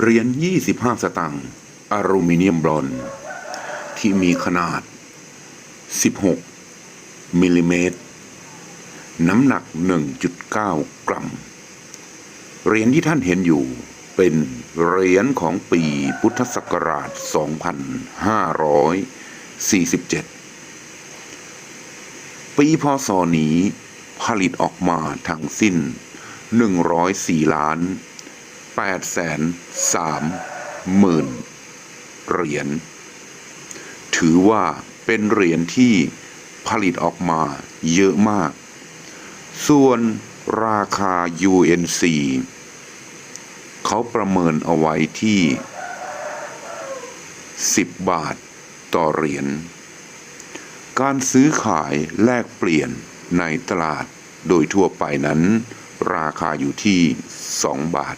เหรียญ25 สตางค์อลูมิเนียมบรอนซ์ที่มีขนาด 16 มิลลิเมตร น้ำหนัก 1.9 กรัม เหรียญที่ท่านเห็นอยู่เป็นเหรียญของปีพุทธศักราช 2547 ปีพศนี้ผลิตออกมาทั้งสิ้น 104 ล้าน 8แสน3หมื่นเหรียญ ถือว่าเป็นเหรียญที่ผลิตออกมาเยอะมาก ส่วนราคา UNC เขาประเมินเอาไว้ที่ 10 บาทต่อเหรียญ การซื้อขายแลกเปลี่ยนในตลาดโดยทั่วไปนั้น ราคาอยู่ที่ 2 บาท